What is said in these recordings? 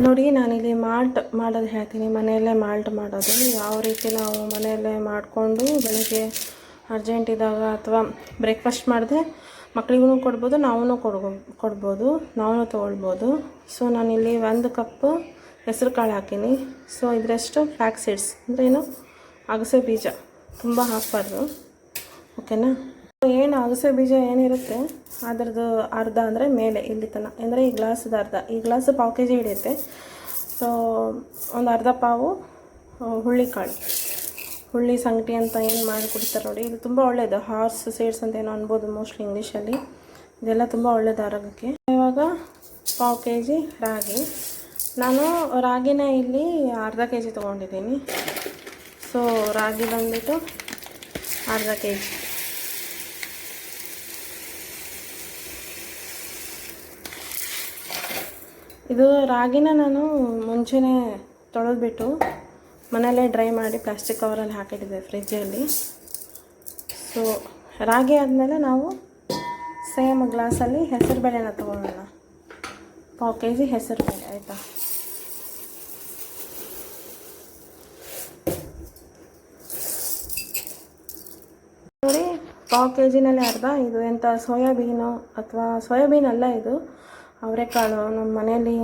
ನೋಡಿ, ನಾನಿಲ್ಲಿ ಮಾಲ್ಟ್ ಮಾಡೋದು ಹೇಳ್ತೀನಿ. ಮನೆಯಲ್ಲೇ ಮಾಲ್ಟ್ ಮಾಡೋದು. ಯಾವ ರೀತಿ ನಾವು ಮನೆಯಲ್ಲೇ ಮಾಡಿಕೊಂಡು ಬೆಳಗ್ಗೆ ಅರ್ಜೆಂಟ್ ಇದ್ದಾಗ ಅಥವಾ ಬ್ರೇಕ್ಫಾಸ್ಟ್ ಮಾಡಿದೆ ಮಕ್ಕಳಿಗೂ ಕೊಡ್ಬೋದು ನಾವೂ ಕೊಡ್ಬೋ ಕೊಡ್ಬೋದು ನಾವೂ ತೊಗೊಳ್ಬೋದು. ಸೊ, ನಾನಿಲ್ಲಿ ಒಂದು ಕಪ್ಪು ಹೆಸರು ಕಾಳು ಹಾಕೀನಿ. ಸೊ, ಇದರಷ್ಟು ಫ್ಯಾಕ್ ಸೀಡ್ಸ್ ಅಂದರೆ ಏನು? ಅಗಸೆ ಬೀಜ. ತುಂಬ ಹಾಕಬಾರ್ದು. ಓಕೆನಾ? ಏನು ಅಗಸೆ ಬೀಜ ಏನಿರುತ್ತೆ, ಅದ್ರದ್ದು ಅರ್ಧ ಅಂದರೆ ಮೇಲೆ, ಇಲ್ಲಿ ತನಕ. ಅಂದರೆ ಈ ಗ್ಲಾಸದ ಅರ್ಧ. ಈ ಗ್ಲಾಸ್ ಪಾವು ಕೆ ಜಿ ಹಿಡಿಯುತ್ತೆ. ಸೊ ಒಂದು ಅರ್ಧ ಪಾವು ಹುಳ್ಳಿ ಹುಳ್ಳಿಕಾಳು. ಹುಳ್ಳಿ ಸಂಗಟಿ ಅಂತ ಏನು ಮಾಡಿ ಕುಡಿತಾರೆ ನೋಡಿ. ಇದು ತುಂಬ ಒಳ್ಳೆಯದು ಹಾರ್ಸ್, ಸೀಡ್ಸ್ ಅಂತ ಏನೋ ಅನ್ಬೋದು ಮೋಸ್ಟ್ಲಿ ಇಂಗ್ಲೀಷಲ್ಲಿ. ಇದೆಲ್ಲ ತುಂಬ ಒಳ್ಳೆಯದು ಆರೋಗ್ಯಕ್ಕೆ. ಇವಾಗ ಪಾವು ಕೆ ಜಿ ರಾಗಿ. ನಾನು ರಾಗಿನ ಇಲ್ಲಿ ಅರ್ಧ ಕೆ ಜಿ ತೊಗೊಂಡಿದ್ದೀನಿ. ಸೊ ರಾಗಿ ಬಂದುಬಿಟ್ಟು ಅರ್ಧ ಕೆ ಜಿ ಇದು ರಾಗಿನ ನಾನು ಮುಂಚೆನೇ ತೊಳೆದ್ಬಿಟ್ಟು ಮನೆಯಲ್ಲೇ ಡ್ರೈ ಮಾಡಿ ಪ್ಲಾಸ್ಟಿಕ್ ಕವರಲ್ಲಿ ಹಾಕಿಟ್ಟಿದ್ದೆ ಫ್ರಿಜ್ಜಲ್ಲಿ. ಸೊ ರಾಗಿ ಆದಮೇಲೆ ನಾವು ಸೇಮ್ ಗ್ಲಾಸಲ್ಲಿ ಹೆಸರು ಬೇಳೆನ ತೊಗೊಳ್ಳೋಣ. ಪಾವು ಕೆ ಜಿ ಹೆಸರು ಬೇಳೆ ಆಯಿತಾ? ನೋಡಿ, ಪಾವು ಕೆ ಜಿನಲ್ಲಿ ಅರ್ಧ, ಇದು ಎಂಥ ಸೋಯಾಬೀನು ಅಥವಾ ಸೋಯಾಬೀನ್ ಅಲ್ಲ ಇದು. ಅವರೆಕಾಳು ನಮ್ಮ ಮನೆಯಲ್ಲಿ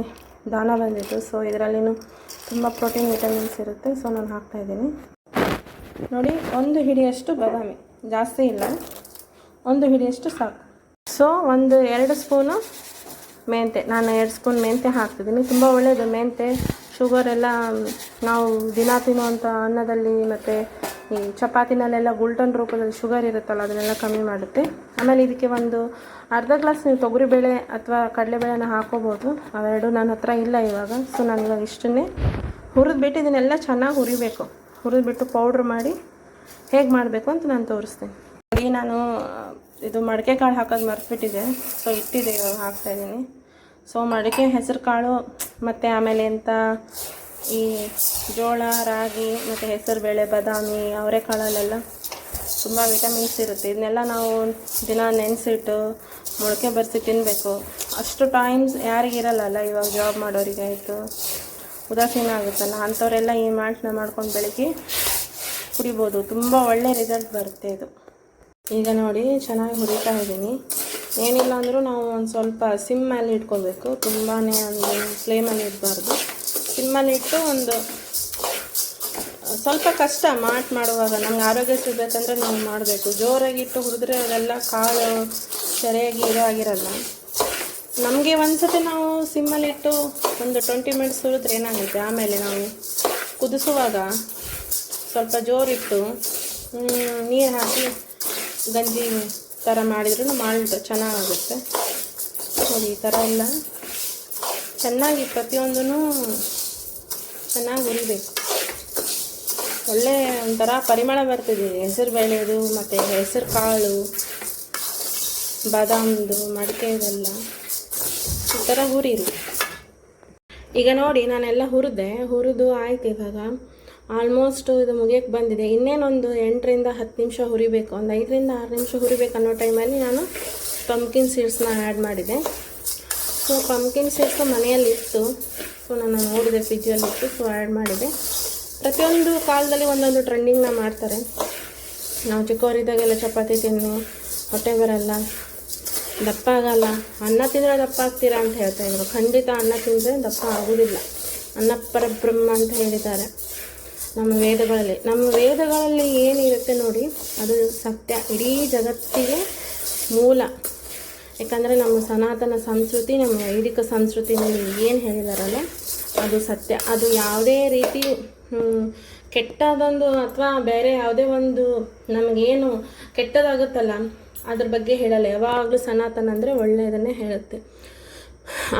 ದಾನ ಬಂದಿತ್ತು ಸೊ ಇದರಲ್ಲಿನೂ ತುಂಬ ಪ್ರೋಟೀನ್ ವಿಟಮಿನ್ಸ್ ಇರುತ್ತೆ. ಸೊ ನಾನು ಹಾಕ್ತಾಯಿದ್ದೀನಿ ನೋಡಿ, ಒಂದು ಹಿಡಿಯಷ್ಟು ಬಾದಾಮಿ. ಜಾಸ್ತಿ ಇಲ್ಲ. ಒಂದು ಹಿಡಿಯಷ್ಟು ಸಾಕು. ಸೊ ಒಂದು ಎರಡು ಸ್ಪೂನು ಮೆಂತೆ ನಾನು ಎರಡು ಸ್ಪೂನ್ ಮೆಂತೆ ಹಾಕ್ತಿದ್ದೀನಿ. ತುಂಬ ಒಳ್ಳೆಯದು ಮೆಂತೆ ಶುಗರ್ ಎಲ್ಲ, ನಾವು ದಿನ ತಿನ್ನುವಂಥ ಅನ್ನದಲ್ಲಿ ಮತ್ತು ಈ ಚಪಾತಿನಲ್ಲೆಲ್ಲ ಗುಲ್ಟನ್ ರೂಪದಲ್ಲಿ ಶುಗರ್ ಇರುತ್ತಲ್ಲ, ಅದನ್ನೆಲ್ಲ ಕಮ್ಮಿ ಮಾಡುತ್ತೆ. ಆಮೇಲೆ ಇದಕ್ಕೆ ಒಂದು ಅರ್ಧ ಗ್ಲಾಸ್ ನೀವು ತೊಗರಿಬೇಳೆ ಅಥವಾ ಕಡಲೆಬೇಳೆನ ಹಾಕೋಬೋದು. ಅವೆರಡು ನನ್ನ ಹತ್ರ ಇಲ್ಲ ಇವಾಗ. ಸೊ ನಾನು ಇವಾಗ ಇಷ್ಟನ್ನೇ ಹುರಿದ್ಬಿಟ್ಟು ಇದನ್ನೆಲ್ಲ ಚೆನ್ನಾಗಿ ಹುರಿಬೇಕು. ಹುರಿದ್ಬಿಟ್ಟು ಪೌಡ್ರ್ ಮಾಡಿ ಹೇಗೆ ಮಾಡಬೇಕು ಅಂತ ನಾನು ತೋರಿಸ್ತೀನಿ. ನೋಡಿ, ನಾನು ಇದು ಮಡಿಕೆ ಕಾಳು ಹಾಕೋದು ಮರ್ತ್ಬಿಟ್ಟಿದೆ. ಸೊ ಇಟ್ಟಿದೆ ಇವಾಗ ಹಾಕ್ತಾಯಿದ್ದೀನಿ ಸೊ ಮಡಿಕೆ ಹೆಸರು ಕಾಳು, ಮತ್ತು ಆಮೇಲೆ ಎಂಥ ಈ ಜೋಳ, ರಾಗಿ, ಮತ್ತು ಹೆಸರು ಬೇಳೆ, ಬಾದಾಮಿ, ಅವರೆಕಾಳಲ್ಲೆಲ್ಲ ತುಂಬ ವಿಟಮಿನ್ಸ್ ಇರುತ್ತೆ. ಇದನ್ನೆಲ್ಲ ನಾವು ದಿನ ನೆನೆಸಿಟ್ಟು ಮೊಳಕೆ ಬರೆಸಿ ತಿನ್ನಬೇಕು ಅಷ್ಟು ಟೈಮ್ಸ್ ಯಾರಿಗಿರಲ್ಲಲ್ಲ ಇವಾಗ ಜಾಬ್ ಮಾಡೋರಿಗೆ ಆಯಿತು. ಉದಾಸೀನ ಆಗುತ್ತಲ್ಲ? ಅಂಥವರೆಲ್ಲ ಈ ಮಾಲ್ಟ್ನ ಮಾಡ್ಕೊಂಡು ಬೆಳಗ್ಗೆ ಕುಡಿಬೋದು. ತುಂಬ ಒಳ್ಳೆ ರಿಸಲ್ಟ್ ಬರುತ್ತೆ ಇದು. ಈಗ ನೋಡಿ, ಚೆನ್ನಾಗಿ ಹುರಿತಾ ಇದ್ದೀನಿ. ಏನಿಲ್ಲ ಅಂದರೂ ನಾವು ಒಂದು ಸ್ವಲ್ಪ ಸಿಮ್ಮಲ್ಲಿ ಇಟ್ಕೋಬೇಕು. ತುಂಬಾ ಅಂದರೆ ಫ್ಲೇಮಲ್ಲಿ ಇಡಬಾರ್ದು. ಸಿಮ್ಮಲ್ಲಿ ಇಟ್ಟು ಒಂದು ಸ್ವಲ್ಪ ಕಷ್ಟ ಮಾಟ್ ಮಾಡುವಾಗ ನಮ್ಗೆ ಆರೋಗ್ಯ ಸಿಗಬೇಕಂದ್ರೆ ನಾವು ಮಾಡಬೇಕು. ಜೋರಾಗಿಟ್ಟು ಹುರಿದ್ರೆ ಅದೆಲ್ಲ ಕಾಳು ಸರಿಯಾಗಿ ಇರೋ ಆಗಿರಲ್ಲ. ನಮಗೆ ಒಂದ್ಸತಿ ನಾವು ಸಿಮ್ಮಲ್ಲಿಟ್ಟು ಒಂದು ಟ್ವೆಂಟಿ ಮಿನಿಟ್ಸ್ ಹುರಿದ್ರೆ ಏನಾಗುತ್ತೆ? ಆಮೇಲೆ ನಾವು ಕುದಿಸುವಾಗ ಸ್ವಲ್ಪ ಜೋರಿಟ್ಟು ನೀರು ಹಾಕಿ ಗಂಜಿ ಥರ ಮಾಡಿದ್ರೂ ಮಾಡಿದ್ರೆ ಚೆನ್ನಾಗಾಗುತ್ತೆ. ನೋಡಿ, ಈ ಥರ ಎಲ್ಲ ಚೆನ್ನಾಗಿ ಪ್ರತಿಯೊಂದೂ ಚೆನ್ನಾಗಿ ಹುರಿಬೇಕು. ಒಳ್ಳೆ ಒಂಥರ ಪರಿಮಳ ಬರ್ತಿದೆ. ಹೆಸರು ಬೇಳೆದು ಮತ್ತು ಹೆಸರು ಕಾಳು, ಬಾದಾಮ್ದು, ಮಡಿಕೆ ಇದೆಲ್ಲ ಈ ಥರ ಹುರಿರಿ ಈಗ ನೋಡಿ, ನಾನೆಲ್ಲ ಹುರಿದೆ. ಹುರಿದು ಆಯ್ತು ಇವಾಗ. ಆಲ್ಮೋಸ್ಟ್ ಇದು ಮುಗಿಯಕ್ಕೆ ಬಂದಿದೆ. ಇನ್ನೇನೊಂದು ಎಂಟರಿಂದ ಹತ್ತು ನಿಮಿಷ ಹುರಿಬೇಕು. ಒಂದು ಐದರಿಂದ ಆರು ನಿಮಿಷ ಹುರಿಬೇಕು ಅನ್ನೋ ಟೈಮಲ್ಲಿ ನಾನು ಪಂಪ್ಕಿನ್ ಸೀಡ್ಸ್ನ ಆ್ಯಡ್ ಮಾಡಿದೆ. ಸೊ ಪಂಪ್ಕಿನ್ ಸೀಡ್ಸು ಮನೆಯಲ್ಲಿತ್ತು. ಸೊ ನಾನು ನೋಡಿದೆ ಫ್ರಿಜ್ಜಲ್ಲಿತ್ತು ಸೊ ಆ್ಯಡ್ ಮಾಡಿದೆ. ಪ್ರತಿಯೊಂದು ಕಾಲದಲ್ಲಿ ಒಂದೊಂದು ಟ್ರೆಂಡಿಂಗ್ನ ಮಾಡ್ತಾರೆ. ನಾವು ಚಿಕ್ಕವರಿದ್ದಾಗೆಲ್ಲ ಚಪಾತಿ ತಿನ್ನು, ಹೊಟ್ಟೆ ಬರಲ್ಲ, ದಪ್ಪ ಆಗಲ್ಲ. ಅನ್ನ ತಿಂದರೆ ದಪ್ಪ ಆಗ್ತೀರಾ ಅಂತ ಹೇಳ್ತಾ ಇದ್ರು. ಖಂಡಿತ ಅನ್ನ ತಿಂದರೆ ದಪ್ಪ ಆಗೋದಿಲ್ಲ. ಅನ್ನ ಪರಬ್ರಹ್ಮ ಅಂತ ಹೇಳಿದ್ದಾರೆ. ನಮ್ಮ ವೇದಗಳಲ್ಲಿ. ನಮ್ಮ ವೇದಗಳಲ್ಲಿ ಏನಿರುತ್ತೆ ನೋಡಿ, ಅದು ಸತ್ಯ. ಇಡೀ ಜಗತ್ತಿಗೆ ಮೂಲ. ಯಾಕಂದರೆ ನಮ್ಮ ಸನಾತನ ಸಂಸ್ಕೃತಿ, ನಮ್ಮ ವೈದಿಕ ಸಂಸ್ಕೃತಿನಲ್ಲಿ ಏನು ಹೇಳಿದಾರಲ್ಲ, ಅದು ಸತ್ಯ. ಅದು ಯಾವುದೇ ರೀತಿ ಕೆಟ್ಟದೊಂದು ಅಥವಾ ಬೇರೆ ಯಾವುದೇ ಒಂದು ನಮಗೇನು ಕೆಟ್ಟದಾಗುತ್ತಲ್ಲ, ಅದ್ರ ಬಗ್ಗೆ ಹೇಳಲ್ಲ. ಯಾವಾಗಲೂ ಸನಾತನ ಅಂದರೆ ಒಳ್ಳೆಯದನ್ನೇ ಹೇಳುತ್ತೆ.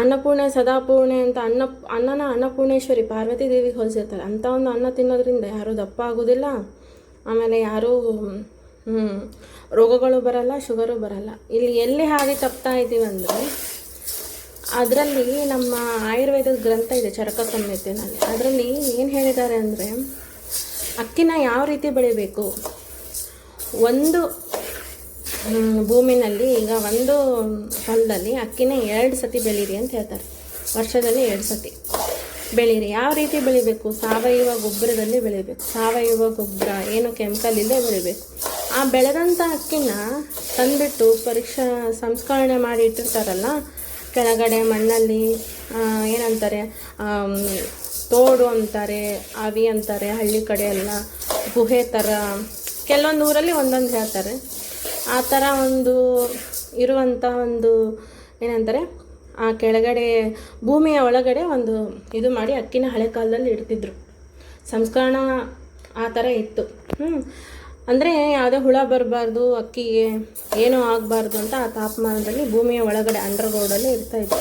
ಅನ್ನಪೂರ್ಣೆ, ಸದಾಪೂರ್ಣೆ ಅಂತ ಅನ್ನ, ಅನ್ನನ ಅನ್ನಪೂರ್ಣೇಶ್ವರಿ ಪಾರ್ವತಿ ದೇವಿಗೆ ಹೋಲಿಸಿರ್ತಾರೆ. ಅಂಥ ಒಂದು ಅನ್ನ ತಿನ್ನೋದ್ರಿಂದ ಯಾರೂ ದಪ್ಪ ಆಗೋದಿಲ್ಲ ಆಮೇಲೆ ಯಾರೂ ರೋಗಗಳು ಬರಲ್ಲ, ಶುಗರು ಬರಲ್ಲ. ಇಲ್ಲಿ ಎಲ್ಲಿ ಹಾಗೆ ತಪ್ತಾ ಇದ್ದೀವಿ ಅಂದರೆ ಅದರಲ್ಲಿ ನಮ್ಮ ಆಯುರ್ವೇದದ ಗ್ರಂಥ ಇದೆ, ಚರಕ ಸಂಹಿತೆನಲ್ಲಿ ಅದರಲ್ಲಿ ಏನು ಹೇಳಿದ್ದಾರೆ ಅಂದರೆ, ಅಕ್ಕಿನ ಯಾವ ರೀತಿ ಬೆಳಿಬೇಕು? ಒಂದು ಭೂಮಿನಲ್ಲಿ ಈಗ ಒಂದು ಹೊಲದಲ್ಲಿ ಅಕ್ಕಿನ ಎರಡು ಸತಿ ಬೆಳೀರಿ ಅಂತ ಹೇಳ್ತಾರೆ. ವರ್ಷದಲ್ಲಿ ಎರಡು ಸತಿ ಬೆಳೀರಿ. ಯಾವ ರೀತಿ ಬೆಳಿಬೇಕು? ಸಾವಯವ ಗೊಬ್ಬರದಲ್ಲಿ ಬೆಳಿಬೇಕು. ಸಾವಯವ ಗೊಬ್ಬರ, ಏನು ಕೆಮಿಕಲ್ ಇಲ್ಲದೆ ಬೆಳಿಬೇಕು. ಆ ಬೆಳೆದಂಥ ಅಕ್ಕಿನ ತಂದುಬಿಟ್ಟು ಪರೀಕ್ಷಾ ಸಂಸ್ಕರಣೆ ಮಾಡಿ ಇಟ್ಟಿರ್ತಾರಲ್ಲ ಕೆಳಗಡೆ ಮಣ್ಣಲ್ಲಿ ಏನಂತಾರೆ ತೋಡು ಅಂತಾರೆ, ಆವಿ ಅಂತಾರೆ, ಹಳ್ಳಿ ಕಡೆ ಎಲ್ಲ, ಗುಹೆ ಥರ ಕೆಲವೊಂದು ಊರಲ್ಲಿ ಒಂದೊಂದು ಹೇಳ್ತಾರೆ. ಆ ಥರ ಒಂದು ಇರುವಂಥ ಒಂದು ಏನಂತಾರೆ, ಆ ಕೆಳಗಡೆ, ಭೂಮಿಯ ಒಳಗಡೆ ಒಂದು ಇದು ಮಾಡಿ ಅಕ್ಕಿನ ಹಳೆ ಕಾಲದಲ್ಲಿ ಇಡ್ತಿದ್ರು. ಸಂಸ್ಕರಣ ಆ ಥರ ಇತ್ತು. ಹ್ಞೂ ಅಂದರೆ ಯಾವುದೇ ಹುಳ ಬರಬಾರ್ದು, ಅಕ್ಕಿಗೆ ಏನೂ ಆಗಬಾರ್ದು ಅಂತ ಆ ತಾಪಮಾನದಲ್ಲಿ ಭೂಮಿಯ ಒಳಗಡೆ ಅಂಡರ್ಗ್ರೌಂಡಲ್ಲಿ ಇರ್ತಾಯಿತ್ತು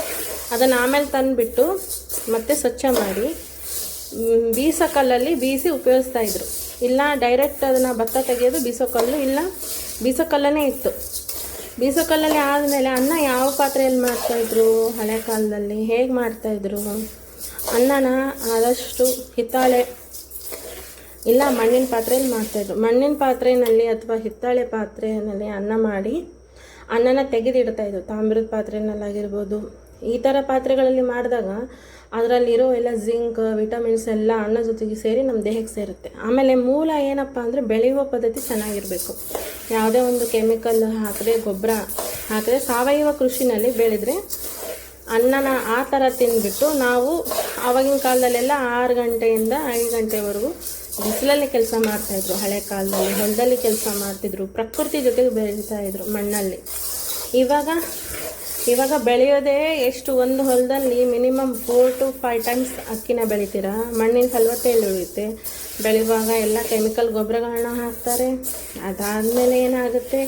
ಅದನ್ನು ಆಮೇಲೆ ತಂದುಬಿಟ್ಟು ಮತ್ತೆ ಸ್ವಚ್ಛ ಮಾಡಿ ಬೀಸೋ ಕಲ್ಲಲ್ಲಿ ಬೀಸಿ ಉಪಯೋಗಿಸ್ತಾ ಇದ್ರು. ಇಲ್ಲ ಡೈರೆಕ್ಟ್ ಅದನ್ನು ಭತ್ತ ತೆಗೆಯೋದು ಬೀಸೋ ಕಲ್ಲು, ಇಲ್ಲ ಬೀಸೋ ಕಲ್ಲನೇ ಇತ್ತು. ಬೀಸೋ ಕಲ್ಲಲ್ಲಿ ಆದಮೇಲೆ ಅನ್ನ ಯಾವ ಪಾತ್ರೆಯಲ್ಲಿ ಮಾಡ್ತಾಯಿದ್ರು ಹಳೆ ಕಾಲದಲ್ಲಿ ಹೇಗೆ ಮಾಡ್ತಾಯಿದ್ರು ಅನ್ನನ ಆದಷ್ಟು ಹಿತ್ತಾಳೆ ಇಲ್ಲ, ಮಣ್ಣಿನ ಪಾತ್ರೆಯಲ್ಲಿ ಮಾಡ್ತಾಯಿದ್ರು ಮಣ್ಣಿನ ಪಾತ್ರೆಯಲ್ಲಿ ಅಥವಾ ಹಿತ್ತಾಳೆ ಪಾತ್ರೆಯಲ್ಲಿ ಅನ್ನ ಮಾಡಿ ಅನ್ನನ ತೆಗೆದಿಡ್ತಾಯಿದ್ರು ತಾಮ್ರದ ಪಾತ್ರೆನಲ್ಲಾಗಿರ್ಬೋದು ಈ ಥರ ಪಾತ್ರೆಗಳಲ್ಲಿ ಮಾಡಿದಾಗ ಅದರಲ್ಲಿರೋ ಎಲ್ಲ ಜಿಂಕ್, ವಿಟಮಿನ್ಸ್ ಎಲ್ಲ ಅನ್ನ ಜೊತೆಗೆ ಸೇರಿ ನಮ್ಮ ದೇಹಕ್ಕೆ ಸೇರುತ್ತೆ. ಆಮೇಲೆ ಮೂಲ ಏನಪ್ಪ ಅಂದರೆ ಬೆಳೆಯುವ ಪದ್ಧತಿ ಚೆನ್ನಾಗಿರಬೇಕು. ಯಾವುದೇ ಒಂದು ಕೆಮಿಕಲ್ ಹಾಕದೆ, ಗೊಬ್ಬರ ಹಾಕದೆ ಸಾವಯವ ಕೃಷಿನಲ್ಲಿ ಬೆಳೆದ್ರೆ ಅನ್ನನ ಆ ಥರ ತಿಂದ್ಬಿಟ್ಟು ನಾವು ಆವಾಗಿನ ಕಾಲದಲ್ಲೆಲ್ಲ ಆರು ಗಂಟೆಯಿಂದ ಐದು ಗಂಟೆವರೆಗೂ ಬಿಸಿಲಲ್ಲಿ ಕೆಲಸ ಮಾಡ್ತಾಯಿದ್ರು ಹಳೆ ಕಾಲದಲ್ಲಿ. ಹೊಲದಲ್ಲಿ ಕೆಲಸ ಮಾಡ್ತಿದ್ರು, ಪ್ರಕೃತಿ ಜೊತೆಗೆ ಬೆಳೀತಾ ಇದ್ರು ಮಣ್ಣಲ್ಲಿ. ಇವಾಗ ಇವಾಗ ಬೆಳೆಯೋದೇ ಎಷ್ಟು ಒಂದು ಹೊಲದಲ್ಲಿ minimum four to five times ಅಕ್ಕಿನ ಬೆಳಿತೀರಾ? ಮಣ್ಣಿನ ಫಲವತ್ತತೆಯಲ್ಲಿ ಉಳಿಯುತ್ತೆ. ಬೆಳೆಯುವಾಗ ಎಲ್ಲ ಕೆಮಿಕಲ್ ಗೊಬ್ಬರಗಳನ್ನ ಹಾಕ್ತಾರೆ. ಅದಾದಮೇಲೆ ಏನಾಗುತ್ತೆ?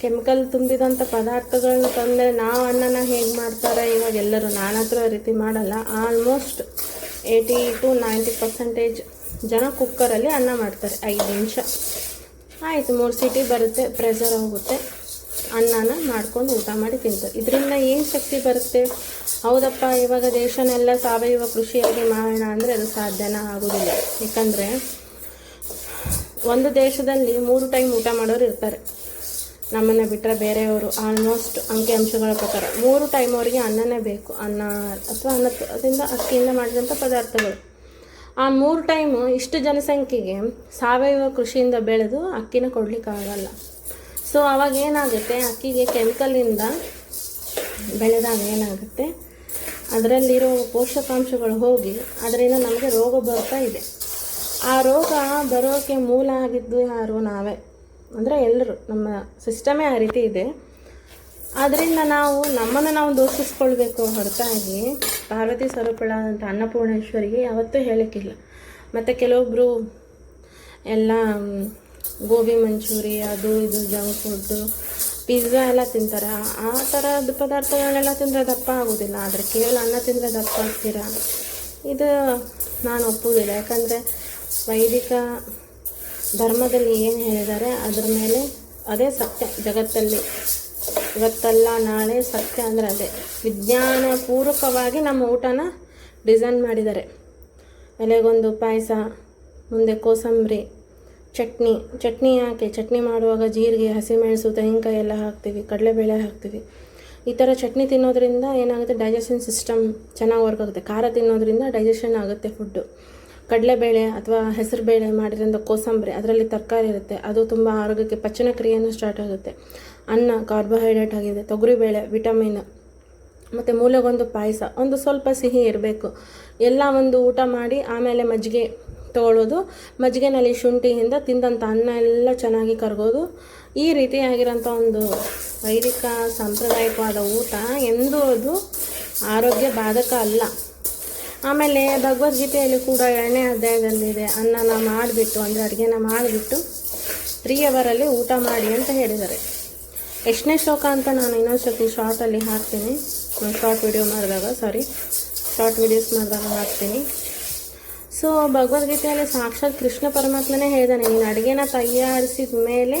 ಕೆಮಿಕಲ್ ತುಂಬಿದಂಥ ಪದಾರ್ಥಗಳನ್ನ ತಂದರೆ ನಾವು ಅನ್ನನ ಹೇಗೆ ಮಾಡ್ತಾರೆ? ಇವಾಗ ಎಲ್ಲರೂ ಆ ರೀತಿ ಮಾಡಲ್ಲ. Almost eighty to ninety percentage ಜನ ಕುಕ್ಕರಲ್ಲಿ ಅನ್ನ ಮಾಡ್ತಾರೆ. ಐದು ನಿಮಿಷ. ಆಯಿತು, ಮೂರು ಸೀಟಿ ಬರುತ್ತೆ ಪ್ರೆಷರ್ ಹೋಗುತ್ತೆ. ಅನ್ನನ ಮಾಡ್ಕೊಂಡು ಊಟ ಮಾಡಿ ತಿಂತಾರೆ. ಇದರಿಂದ ಏನು ಶಕ್ತಿ ಬರುತ್ತೆ? ಹೌದಪ್ಪ, ಇವಾಗ ದೇಶನೆಲ್ಲ ಸಾವಯವ ಕೃಷಿಯಾಗಿ ಮಾಡೋಣ ಅಂದರೆ ಅದು ಸಾಧ್ಯನ? ಆಗೋದಿಲ್ಲ. ಯಾಕಂದರೆ ಒಂದು ದೇಶದಲ್ಲಿ ಮೂರು ಟೈಮ್ ಊಟ ಮಾಡೋರು ಇರ್ತಾರೆ. ನಮ್ಮನ್ನು ಬಿಟ್ಟರೆ ಬೇರೆಯವರು. ಆಲ್ಮೋಸ್ಟ್ ಅಂಕಿಅಂಶಗಳ ಪ್ರಕಾರ. ಮೂರು ಟೈಮ್ ಅವರಿಗೆ ಅನ್ನನೇ ಬೇಕು. ಅನ್ನ ಅಥವಾ ಅನ್ನ, ಅದರಿಂದ ಅಕ್ಕಿಯಿಂದ ಮಾಡಿದಂಥ ಪದಾರ್ಥಗಳು. ಆ ಮೂರು ಟೈಮು ಇಷ್ಟು ಜನಸಂಖ್ಯೆಗೆ ಸಾವಯವ ಕೃಷಿಯಿಂದ ಬೆಳೆದು ಅಕ್ಕಿನ ಕೊಡಲಿಕ್ಕಾಗಲ್ಲ ಸೊ ಅವಾಗ ಏನಾಗುತ್ತೆ? ಅಕ್ಕಿಗೆ ಕೆಮಿಕಲಿಂದ ಬೆಳೆದಾಗ ಏನಾಗುತ್ತೆ? ಅದರಲ್ಲಿರೋ ಪೋಷಕಾಂಶಗಳು ಹೋಗಿ ಅದರಿಂದ ನಮಗೆ ರೋಗ ಬರ್ತಾ ಇದೆ. ಆ ರೋಗ ಬರೋಕ್ಕೆ ಮೂಲ ಆಗಿದ್ದು ಯಾರು? ನಾವೇ. ಅಂದರೆ ಎಲ್ಲರೂ ನಮ್ಮ ಸಿಸ್ಟಮೇ ಆ ರೀತಿ ಇದೆ. ಆದ್ದರಿಂದ ನಾವು ನಮ್ಮನ್ನು ನಾವು ದೋಷಿಸ್ಕೊಳ್ಬೇಕು ಹೊರತಾಗಿ ಪಾರ್ವತಿ ಸ್ವರೂಪಳ ಅಂತ ಅನ್ನಪೂರ್ಣೇಶ್ವರಿಗೆ ಯಾವತ್ತೂ ಹೇಳೋಕ್ಕಿಲ್ಲ. ಮತ್ತು ಕೆಲವೊಬ್ಬರು ಎಲ್ಲ ಗೋಬಿ ಮಂಚೂರಿ, ಅದು ಇದು ಜಂಕ್ ಫುಡ್ಡು ಪಿಜ್ಜಾ ಎಲ್ಲ ತಿಂತಾರೆ. ಆ ಥರದ ಪದಾರ್ಥಗಳನ್ನೆಲ್ಲ ತಿಂದರೆ ದಪ್ಪ ಆಗೋದಿಲ್ಲ. ಆದರೆ ಕೇವಲ ಅನ್ನ ತಿಂದರೆ ದಪ್ಪ ಆಗ್ತೀರಾ? ಇದು ನಾನು ಒಪ್ಪುವುದಿಲ್ಲ. ಯಾಕಂದರೆ ವೈದಿಕ ಧರ್ಮದಲ್ಲಿ ಏನು ಹೇಳಿದ್ದಾರೆ, ಅದರ ಮೇಲೆ ಅದೇ ಸತ್ಯ ಜಗತ್ತಲ್ಲಿ. ಇವತ್ತಲ್ಲ ನಾಳೆ ಸತ್ಯ ಅಂದರೆ ಅದೇ. ವಿಜ್ಞಾನ ಪೂರ್ವಕವಾಗಿ ನಮ್ಮ ಊಟನ ಡಿಸೈನ್ ಮಾಡಿದ್ದಾರೆ. ಎಲೆಗೊಂದು ಪಾಯಸ, ಮುಂದೆ ಕೋಸಂಬರಿ, ಚಟ್ನಿ. ಚಟ್ನಿ ಯಾಕೆ? ಚಟ್ನಿ ಮಾಡುವಾಗ ಜೀರಿಗೆ, ಹಸಿಮೆಣಸು, ತೆಂಗಿನಕಾಯಿ ಎಲ್ಲ ಹಾಕ್ತೀವಿ, ಕಡಲೆಬೇಳೆ ಹಾಕ್ತೀವಿ. ಈ ಥರ ಚಟ್ನಿ ತಿನ್ನೋದ್ರಿಂದ ಏನಾಗುತ್ತೆ? ಡೈಜೆಷನ್ ಸಿಸ್ಟಮ್ ಚೆನ್ನಾಗಿ ವರ್ಕ್ ಆಗುತ್ತೆ. ಖಾರ ತಿನ್ನೋದ್ರಿಂದ ಡೈಜೆಷನ್ ಆಗುತ್ತೆ ಫುಡ್ಡು ಕಡಲೆಬೇಳೆ ಅಥವಾ ಹೆಸರುಬೇಳೆ ಮಾಡಿರೋಂಥ ಕೋಸಂಬರಿ, ಅದರಲ್ಲಿ ತರಕಾರಿ ಇರುತ್ತೆ. ಅದು ತುಂಬ ಆರೋಗ್ಯಕ್ಕೆ ಪಚನ ಕ್ರಿಯೆನೂ ಸ್ಟಾರ್ಟ್ ಆಗುತ್ತೆ. ಅನ್ನ ಕಾರ್ಬೋಹೈಡ್ರೇಟ್ ಆಗಿದೆ, ತೊಗರಿಬೇಳೆ ವಿಟಮಿನ್ ಮತ್ತು ಮೂಲೆಗೊಂದು ಪಾಯಸ. ಒಂದು ಸ್ವಲ್ಪ ಸಿಹಿ ಇರಬೇಕು. ಎಲ್ಲ ಒಂದು ಊಟ ಮಾಡಿ ಆಮೇಲೆ ಮಜ್ಜಿಗೆ ತೊಗೊಳ್ಳೋದು ಮಜ್ಜಿಗೆನಲ್ಲಿ ಶುಂಠಿಯಿಂದ ತಿಂದಂಥ ಅನ್ನ ಎಲ್ಲ ಚೆನ್ನಾಗಿ ಕರ್ಗೋದು. ಈ ರೀತಿಯಾಗಿರೋಂಥ ಒಂದು ವೈದಿಕ ಸಾಂಪ್ರದಾಯಿಕವಾದ ಊಟ ಎಂದೂ ಅದು ಆರೋಗ್ಯ ಬಾಧಕ ಅಲ್ಲ. ಆಮೇಲೆ ಭಗವದ್ಗೀತೆಯಲ್ಲಿ ಕೂಡ ಎರಡನೇ ಅಧ್ಯಾಯದಲ್ಲಿದೆ, ಅನ್ನನ ಮಾಡಿಬಿಟ್ಟು, ಅಂದರೆ ಅಡುಗೆನ ಮಾಡಿಬಿಟ್ಟು ತ್ರೀ ಅವರಲ್ಲಿ ಊಟ ಮಾಡಿ ಅಂತ ಹೇಳಿದ್ದಾರೆ. ಎಷ್ಟನೇ ಶ್ಲೋಕ ಅಂತ ನಾನು ಇನ್ನೊಂದು ಸರ್ತಿ ಶಾರ್ಟಲ್ಲಿ ಹಾಕ್ತೀನಿ. ಶಾರ್ಟ್ ವಿಡಿಯೋ ಮಾಡಿದಾಗ ಸಾರಿ ಶಾರ್ಟ್ ವಿಡಿಯೋಸ್ ಮಾಡಿದಾಗ ಹಾಕ್ತೀನಿ. ಸೊ ಭಗವದ್ಗೀತೆಯಲ್ಲಿ ಸಾಕ್ಷಾತ್ ಕೃಷ್ಣ ಪರಮಾತ್ಮನೇ ಹೇಳಿದಾನೆ, ನೀನು ಅಡುಗೆನ ತಯಾರಿಸಿದ ಮೇಲೆ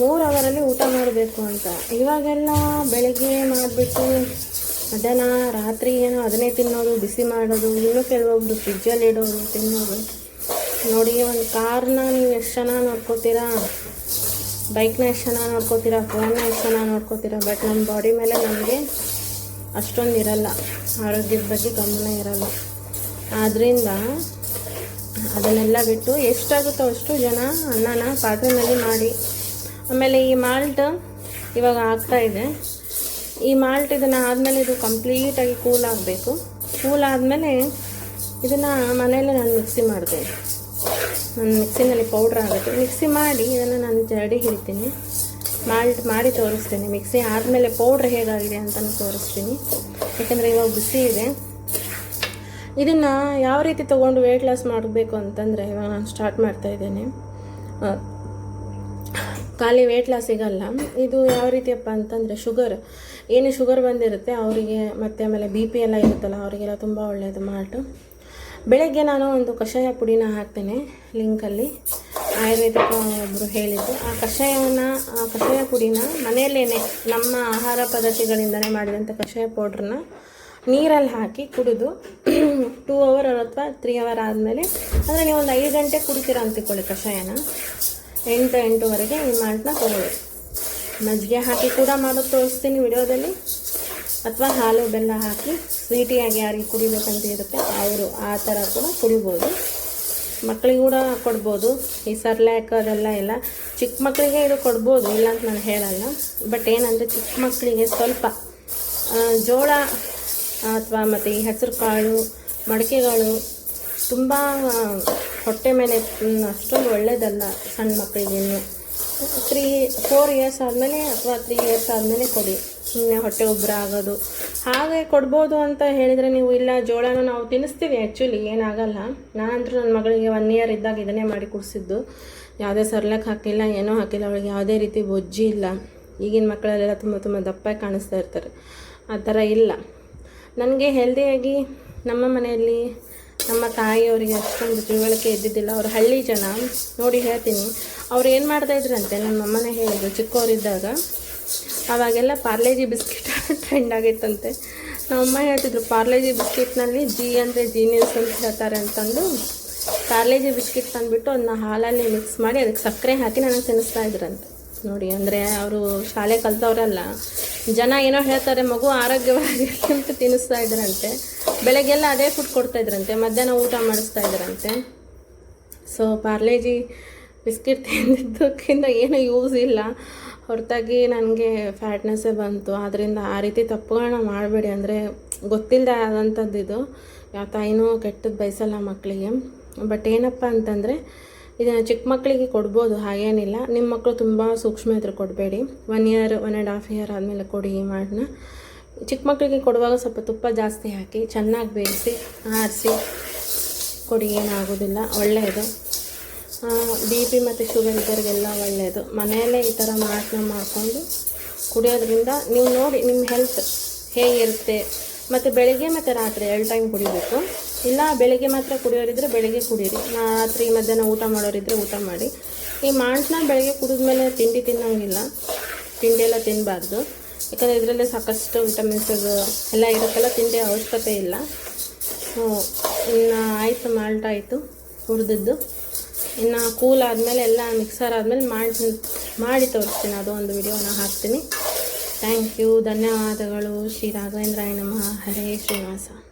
ಮೂರು ಅವರಲ್ಲಿ ಊಟ ಮಾಡಬೇಕು ಅಂತ. ಇವಾಗೆಲ್ಲ ಬೆಳಗ್ಗೆ ಮಾಡಿಬಿಟ್ಟು ಮಧ್ಯಾಹ್ನ, ರಾತ್ರಿ ಏನೋ ಅದನ್ನೇ ತಿನ್ನೋದು, ಬಿಸಿ ಮಾಡೋದು, ಇನ್ನೂ ಕೆಲವೊಬ್ರು ಫ್ರಿಜ್ಜಲ್ಲಿ ಇಡೋದು ತಿನ್ನೋದು ನೋಡಿ, ಒಂದು ಕಾರ್ನ ನೀವು ಎಷ್ಟು ಚೆನ್ನಾಗಿ ನೋಡ್ಕೋತೀರಾ? ಬೈಕ್ನ ಎಷ್ಟು ಚೆನ್ನಾಗಿ ನೋಡ್ಕೋತೀರಾ ಫೋನ್ನ ಎಷ್ಟು ಚೆನ್ನಾಗಿ ನೋಡ್ಕೋತೀರಾ ಬಟ್ ನಮ್ಮ ಬಾಡಿ ಮೇಲೆ ನಮಗೆ ಅಷ್ಟೊಂದು ಇರಲ್ಲ. ಆರೋಗ್ಯದ ಬಗ್ಗೆ ಗಮನ ಇರಲ್ಲ. ಆದ್ದರಿಂದ ಅದನ್ನೆಲ್ಲ ಬಿಟ್ಟು ಎಷ್ಟಾಗುತ್ತೋ ಅಷ್ಟು ಜನ ಅನ್ನನ ಪಾತ್ರೆಯಲ್ಲಿ ಮಾಡಿ. ಆಮೇಲೆ ಈ ಮಾಲ್ಟ್ ಇವಾಗ ಆಗ್ತಾ ಇದೆ. ಈ ಮಾಲ್ಟ್ ಇದನ್ನು ಆದಮೇಲೆ ಇದು ಕಂಪ್ಲೀಟಾಗಿ ಕೂಲ್ ಆಗಬೇಕು. ಕೂಲ್ ಆದಮೇಲೆ ಇದನ್ನು ಮನೆಯಲ್ಲೇ ನಾನು ಮಿಕ್ಸಿ ಮಾಡಿದೆ ನಾನು ಮಿಕ್ಸಿನಲ್ಲಿ ಪೌಡ್ರ್ ಆಗುತ್ತೆ. ಮಿಕ್ಸಿ ಮಾಡಿ ಇದನ್ನು ನಾನು ಜರಡಿ ಹಿಡಿತೀನಿ. ಮಾಲ್ಟ್ ಮಾಡಿ ತೋರಿಸ್ತೀನಿ. ಮಿಕ್ಸಿ ಆದಮೇಲೆ ಪೌಡ್ರ್ ಹೇಗಾಗಿದೆ ಅಂತಲೂ ತೋರಿಸ್ತೀನಿ. ಯಾಕಂದರೆ ಇವಾಗ ಬಿಸಿ ಇದೆ. ಇದನ್ನು ಯಾವ ರೀತಿ ತೊಗೊಂಡು ವೆಯ್ಟ್ ಲಾಸ್ ಮಾಡಬೇಕು ಅಂತಂದರೆ ಇವಾಗ ನಾನು ಸ್ಟಾರ್ಟ್ ಮಾಡ್ತಾ ಇದ್ದೇನೆ. ಖಾಲಿ ವೆಯ್ಟ್ ಲಾಸ್ ಸಿಗಲ್ಲ. ಇದು ಯಾವ ರೀತಿಯಪ್ಪ ಅಂತಂದರೆ ಶುಗರ್ ಏನು ಶುಗರ್ ಬಂದಿರುತ್ತೆ, ಅವರಿಗೆ ಮತ್ತು ಆಮೇಲೆ ಬಿ ಪಿ ಎಲ್ಲ ಇರುತ್ತಲ್ಲ, ಅವರಿಗೆಲ್ಲ ತುಂಬ ಒಳ್ಳೆಯದು ಮಾಲ್ಟು. ಬೆಳಗ್ಗೆ ನಾನು ಒಂದು ಕಷಾಯ ಪುಡಿನ ಹಾಕ್ತೇನೆ ಲಿಂಕಲ್ಲಿ. ಆಯುರ್ವೇದಿಕ ಒಬ್ಬರು ಹೇಳಿದ್ದು. ಆ ಕಷಾಯನ, ಆ ಕಷಾಯ ಪುಡಿನ ಮನೆಯಲ್ಲೇ ನಮ್ಮ ಆಹಾರ ಪದ್ಧತಿಗಳಿಂದಲೇ ಮಾಡಿದಂಥ ಕಷಾಯ ಪೌಡ್ರನ್ನ ನೀರಲ್ಲಿ ಹಾಕಿ ಕುಡಿದು ಟೂ ಅವರ್ ಅಥವಾ ತ್ರೀ ಅವರ್ ಆದಮೇಲೆ ಅಂದರೆ ನೀವು ಒಂದು ಐದು ಗಂಟೆ ಕುಡಿತೀರ ಅಂತ ತಿಳ್ಕೊಳ್ಳಿ ಕಷಾಯನ. ಎಂಟು, ಎಂಟುವರೆಗೆ ಈ ಮಾಲ್ಟನ್ನ ತಗೊಳ್ಳಿ. ಮಜ್ಜಿಗೆ ಹಾಕಿ ಕೂಡ ಮಾಡೋದು ತೋರಿಸ್ತೀನಿ ವಿಡಿಯೋದಲ್ಲಿ. ಅಥವಾ ಹಾಲು ಬೆಲ್ಲ ಹಾಕಿ ಸ್ವೀಟಿಯಾಗಿ ಯಾರಿಗೆ ಕುಡಿಬೇಕಂತ ಇರುತ್ತೆ ಅವರು ಆ ಥರ ಕೂಡ ಕುಡಿಬೋದು. ಮಕ್ಕಳಿಗೆ ಕೂಡ ಕೊಡ್ಬೋದು. ಈ ಸರ್ಲ್ಯಾಕ್ ಅದೆಲ್ಲ ಎಲ್ಲ ಚಿಕ್ಕ ಮಕ್ಕಳಿಗೆ ಇದು ಕೊಡ್ಬೋದು, ಇಲ್ಲ ಅಂತ ನಾನು ಹೇಳಲ್ಲ. ಬಟ್ ಏನಂದರೆ ಚಿಕ್ಕ ಮಕ್ಕಳಿಗೆ ಸ್ವಲ್ಪ ಜೋಳ, ಅಥವಾ ಮತ್ತು ಈ ಹೆಸರು ಕಾಳು ಮಡಿಕೆಗಳು ತುಂಬ ಹೊಟ್ಟೆ ಮೇಲೆ ಅಷ್ಟೊಂದು ಒಳ್ಳೆಯದಲ್ಲ ಸಣ್ಣ ಮಕ್ಕಳಿಗೆ ತ್ರೀ ಫೋರ್ ಇಯರ್ಸ್ ಆದಮೇಲೆ ಅಥವಾ ತ್ರೀ ಇಯರ್ಸ್ ಆದಮೇಲೆ ಕೊಡಿ. ಸುಮ್ಮನೆ ಹೊಟ್ಟೆ ಉಬ್ಬರ ಆಗೋದು. ಹಾಗೆ ಕೊಡ್ಬೋದು ಅಂತ ಹೇಳಿದರೆ ನೀವು ಇಲ್ಲ, ಜೋಳನ ನಾವು ತಿನ್ನಿಸ್ತೀವಿ ಆ್ಯಕ್ಚುಲಿ ಏನಾಗಲ್ಲ. ನಾನಂತರೂ ನನ್ನ ಮಗಳಿಗೆ ಒನ್ ಇಯರ್ ಇದ್ದಾಗ ಇದನ್ನೇ ಮಾಡಿ ಕುಡಿಸಿದ್ದು. ಯಾವುದೇ ಸರ್ಲಕ್ಕೆ ಹಾಕಿಲ್ಲ, ಏನೂ ಹಾಕಿಲ್ಲ, ಅವಳಿಗೆ ಯಾವುದೇ ರೀತಿ ಬೊಜ್ಜಿ ಇಲ್ಲ. ಈಗಿನ ಮಕ್ಕಳಲ್ಲೆಲ್ಲ ತುಂಬ ತುಂಬ ದಪ್ಪ ಕಾಣಿಸ್ತಾ ಇರ್ತಾರೆ. ಆ ಥರ ಇಲ್ಲ. ನನಗೆ ಹೆಲ್ದಿಯಾಗಿ ನಮ್ಮ ಮನೆಯಲ್ಲಿ ನಮ್ಮ ತಾಯಿಯವರಿಗೆ ಅಷ್ಟೊಂದು ತಿಳುವಳಿಕೆ ಇದ್ದಿದ್ದಿಲ್ಲ. ಅವರು ಹಳ್ಳಿ ಜನ. ನೋಡಿ ಹೇಳ್ತೀನಿ. ಅವ್ರು ಏನು ಮಾಡ್ತಾಯಿದ್ರಂತೆ ನಮ್ಮ ಅಮ್ಮನೇ ಹೇಳಿದ್ರು ಚಿಕ್ಕವರಿದ್ದಾಗ ಅವಾಗೆಲ್ಲ ಪಾರ್ಲೇಜಿ ಬಿಸ್ಕೆಟ್ ಟ್ರೆಂಡ್ ಆಗಿತ್ತಂತೆ. ನಮ್ಮಮ್ಮ ಹೇಳ್ತಿದ್ರು, ಪಾರ್ಲೇಜಿ ಬಿಸ್ಕೆಟ್ನಲ್ಲಿ ಜಿ ಅಂದರೆ ಜೀನಿಯಸ್ ಅಂತ ಹೇಳ್ತಾರೆ ಅಂತಂದು. ಪಾರ್ಲೇಜಿ ಬಿಸ್ಕೆಟ್ ತಂದುಬಿಟ್ಟು ಅದನ್ನ ಹಾಲಲ್ಲಿ ಮಿಕ್ಸ್ ಮಾಡಿ ಅದಕ್ಕೆ ಸಕ್ಕರೆ ಹಾಕಿ ನನಗೆ ತಿನ್ನಿಸ್ತಾ ಇದ್ರಂತೆ. ನೋಡಿ, ಅಂದರೆ ಅವರು ಶಾಲೆ ಕಲ್ತವರಲ್ಲ ಜನ ಏನೋ ಹೇಳ್ತಾರೆ, ಮಗು ಆರೋಗ್ಯವಾಗಿ ಅಂತ ತಿನ್ನಿಸ್ತಾ ಇದ್ರಂತೆ. ಬೆಳಗ್ಗೆಲ್ಲ ಅದೇ ಫುಡ್ ಕೊಡ್ತಾ ಇದ್ರಂತೆ. ಮಧ್ಯಾಹ್ನ ಊಟ ಮಾಡಿಸ್ತಾ ಇದ್ರಂತೆ. ಸೊ ಪಾರ್ಲೇಜಿ ಬಿಸ್ಕಿಟ್ ತಿಂದಿದ್ದಕ್ಕಿಂತ ಏನೂ ಯೂಸ್ ಇಲ್ಲ. ಹೊರತಾಗಿ ನನಗೆ ಫ್ಯಾಟ್ನೆಸ್ಸೇ ಬಂತು. ಆದ್ದರಿಂದ ಆ ರೀತಿ ತಪ್ಪುಗಳನ್ನ ಮಾಡಬೇಡಿ. ಅಂದರೆ ಗೊತ್ತಿಲ್ಲದೆ ಆದಂಥದ್ದು ಇದು. ಯಾವ ತಾಯಿನೂ ಕೆಟ್ಟದ್ದು ಬಯಸಲ್ಲ ಮಕ್ಕಳಿಗೆ ಬಟ್ ಏನಪ್ಪ ಅಂತಂದರೆ, ಇದನ್ನು ಚಿಕ್ಕ ಮಕ್ಕಳಿಗೆ ಕೊಡ್ಬೋದು, ಹಾಗೇನಿಲ್ಲ. ನಿಮ್ಮ ಮಕ್ಕಳು ತುಂಬ ಸೂಕ್ಷ್ಮ ಇದ್ರೆ ಕೊಡಬೇಡಿ. One year one and half year ಆದಮೇಲೆ ಕೊಡಿ ಈ ಮಾಡನ್ನ ಚಿಕ್ಕ ಮಕ್ಕಳಿಗೆ ಕೊಡುವಾಗ ಸ್ವಲ್ಪ ತುಪ್ಪ ಜಾಸ್ತಿ ಹಾಕಿ, ಚೆನ್ನಾಗಿ ಬೇಯಿಸಿ, ಆರಿಸಿ ಕೊಡಿ, ಏನಾಗೋದಿಲ್ಲ. ಒಳ್ಳೆಯದು. ಬಿ ಪಿ ಮತ್ತು ಶುಗರ್ ಇದ್ದವ್ರಿಗೆಲ್ಲ ಒಳ್ಳೆಯದು ಮನೆಯಲ್ಲೇ ಈ ಥರ ಮಾಟನ ಮಾಡಿಕೊಂಡು ಕುಡಿಯೋದ್ರಿಂದ ನೀವು ನೋಡಿ ನಿಮ್ಮ ಹೆಲ್ತ್ ಹೇಗಿರುತ್ತೆ. ಮತ್ತು ಬೆಳಗ್ಗೆ ಮತ್ತು ರಾತ್ರಿ ಎರಡು ಟೈಮ್ ಕುಡಿಬೇಕು. ಇಲ್ಲ, ಬೆಳಗ್ಗೆ ಮಾತ್ರ ಕುಡಿಯೋರಿದ್ರೆ ಬೆಳಗ್ಗೆ ಕುಡೀರಿ. ರಾತ್ರಿ ಮಧ್ಯಾಹ್ನ ಊಟ ಮಾಡೋರಿದ್ದರೆ ಊಟ ಮಾಡಿ. ಈ ಮಾಂಟ್ನ ಬೆಳಗ್ಗೆ ಕುಡಿದ್ಮೇಲೆ ತಿಂಡಿ ತಿನ್ನೋಂಗಿಲ್ಲ. ತಿಂಡಿ ಎಲ್ಲ ತಿನ್ನಬಾರ್ದು ಯಾಕಂದರೆ ಇದರಲ್ಲೇ ಸಾಕಷ್ಟು ವಿಟಮಿನ್ಸ್ ಎಲ್ಲ ಇರೋಕ್ಕೆಲ್ಲ ತಿಂಡಿ ಅವಶ್ಯಕತೆ ಇಲ್ಲ. ಇನ್ನು ಆಯಿತು ಮಾಲ್ಟ್ ಆಯಿತು, ಹುರಿದಿದ್ದು. ಇನ್ನು ಕೂಲ್ ಆದಮೇಲೆ ಎಲ್ಲ ಮಿಕ್ಸರ್ ಆದಮೇಲೆ ಮಾಡಿ ಮಾಡಿ ತೋರಿಸ್ತೀನಿ. ಅದು ಒಂದು ವಿಡಿಯೋನ ಹಾಕ್ತೀನಿ. ಥ್ಯಾಂಕ್ ಯು ಧನ್ಯವಾದಗಳು. ಶ್ರೀ ರಾಘವೇಂದ್ರಾಯ ನಮಃ. ಹರೇ ಶ್ರೀನಿವಾಸ.